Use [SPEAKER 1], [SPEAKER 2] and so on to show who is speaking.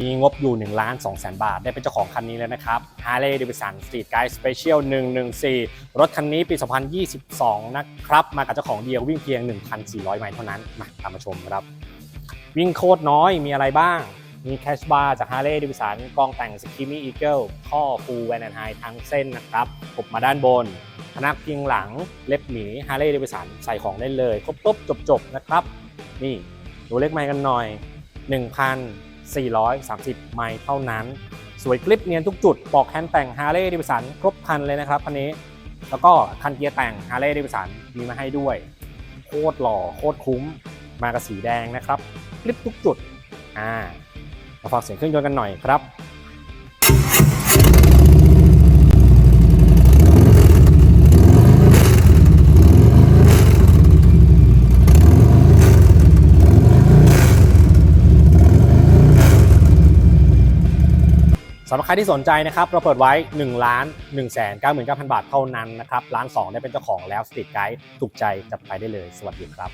[SPEAKER 1] มีงบอยู่1ล้าน2แสนบาท ได้เป็นเจ้าของคันนี้แล้วนะครับ Harley Davidson Street Guide Special 114 รถคันนี้ปี 2022 นะครับ มากับเจ้าของเดียววิ่งเพียง 1,400 ไมล์เท่านั้น มาตามมาชมครับ วิ่งโคตรน้อยมีอะไรบ้าง มีแคชบาร์จาก Harley Davidson กองแต่ง Skimmy Eagle ท่อ Full Van and High ทั้งเส้นนะครับกบมาด้านบนพนักพิงหลังเล็บหมี Harley Davidson ใส่ของได้เลย ครบปุ๊บจบนะครับ นี่ดูเลขไมล์กันหน่อย 430 ไมล์เท่านั้น สวยคลิปเนียนทุกจุดปอกแฮนด์แต่งฮาร์เลย์ดิวิสันครบคันเลยนะครับคันนี้ แล้วก็คันเกียร์แต่งฮาร์เลย์ดิวิสันมีมาให้ด้วย โคตรหล่อโคตรคุ้ม มากับสีแดงนะครับ คลิปทุกจุด อ่ามาฟังเสียงเครื่องยนต์กันหน่อยครับ สำหรับใครที่สนใจนะครับเราเปิดไว้1ล้าน1 9 9 0 0 0 บาทเท่านั้นนะครับร้าน2ได้เป็นเจ้าของแล้วสตรีทไกด์ถูกใจจัดไปได้เลย สวัสดีครับ